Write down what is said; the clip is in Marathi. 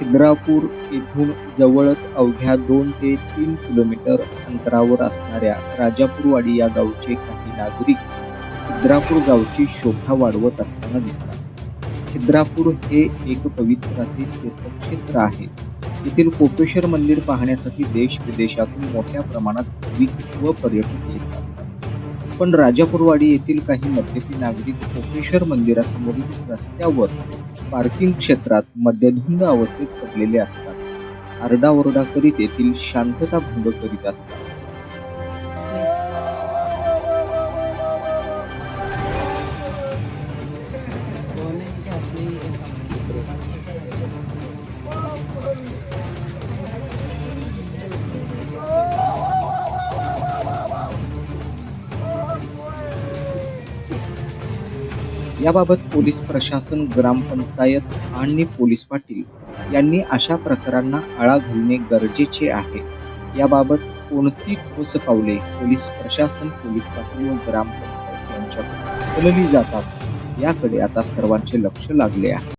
खिद्रापूर येथून जवळच अवघ्या दोन ते तीन किलोमीटर अंतरावर असणाऱ्या राजापूरवाडी या गावचे काही नागरिक खिद्रापूर गावची शोभा वाढवत असताना दिसतात. खिद्रापूर हे एक पवित्र असे तीर्थक्षेत्र आहे. येथील कोपेश्वर मंदिर पाहण्यासाठी देश विदेशातून मोठ्या प्रमाणात भाविक व पर्यटक येतात. पण राजापूरवाडी येथील काही मद्यपी नागरिक कोपेश्वर मंदिरासमोरील रस्त्यावर पार्किंग क्षेत्रात मद्यधुंद अवस्थेत पडलेले असतात. आरडाओरडा करीत येथील शांतता भंग करीत असतात. याबाबत पोलीस प्रशासन ग्रामपंचायत आणि पोलीस पाटील यांनी अशा प्रकारांना आळा घालणे गरजेचे आहे. याबाबत कोणती ठोस पावले पोलीस प्रशासन पोलीस पाटील व ग्रामपंचायत यांच्याकडून उचलली जातात? याकडे आता सर्वांचे लक्ष लागले आहे.